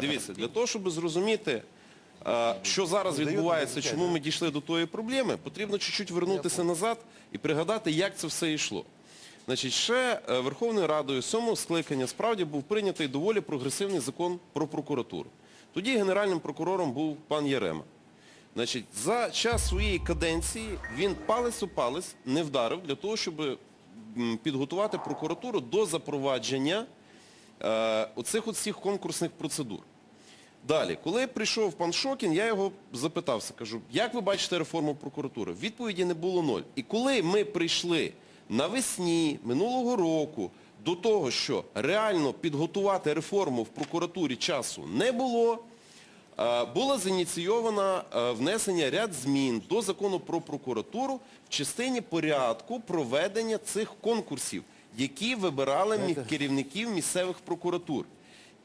Дивіться, для того, щоб зрозуміти, е, що зараз відбувається, чому ми дійшли до тої проблеми, потрібно чуть-чуть вернутися назад і пригадати, як це все йшло. Значить, ще е, Верховною Радою сьомого скликання справді був прийнятий доволі прогресивний закон про прокуратуру. Тоді генеральним прокурором був пан Ярема. Значить, за час своєї каденції він палець у палець не вдарив для того, щоб підготувати прокуратуру до запровадження оцих от всіх конкурсних процедур. Далі, коли прийшов пан Шокін, я його запитався, кажу, як ви бачите реформу прокуратури? Відповіді не було ноль. І коли ми прийшли навесні минулого року до того, що реально підготувати реформу в прокуратурі часу не було, е, було зініційовано е, внесення ряд змін до закону про прокуратуру в частині порядку проведення цих конкурсів, які вибирали мі- керівників місцевих прокуратур.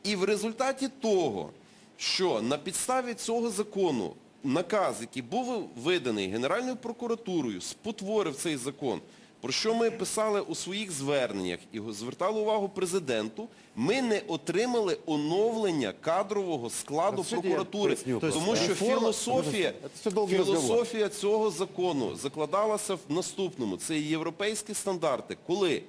І в результаті того, що на підставі цього закону наказ, який був виданий Генеральною прокуратурою, спотворив цей закон, про що ми писали у своїх зверненнях і звертали увагу президенту, ми не отримали оновлення кадрового складу прокуратури. Тому що філософія, філософія цього закону закладалася в наступному. Це європейські стандарти, коли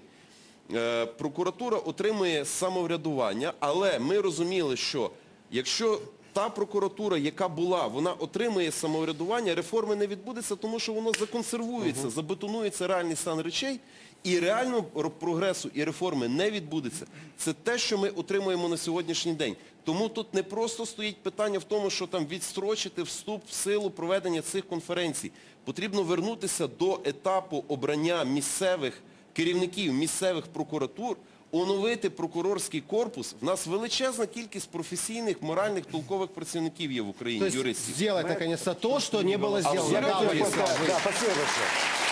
прокуратура отримує самоврядування, але ми розуміли, що якщо та прокуратура, яка була, вона отримує самоврядування, реформи не відбудеться, тому що воно законсервується, забетонується реальний стан речей, і реального прогресу і реформи не відбудеться. Це те, що ми отримуємо на сьогоднішній день. Тому тут не просто стоїть питання в тому, що там відстрочити вступ в силу проведення цих конференцій. Потрібно вернутися до етапу обрання місцевих керівників місцевих прокуратур, оновити прокурорський корпус. В нас величезна кількість професійних, моральних, толкових працівників є в Україні, То есть юристів. сделать наконец-то то, что не было сделано. Да, Борис, Да, спасибо большое.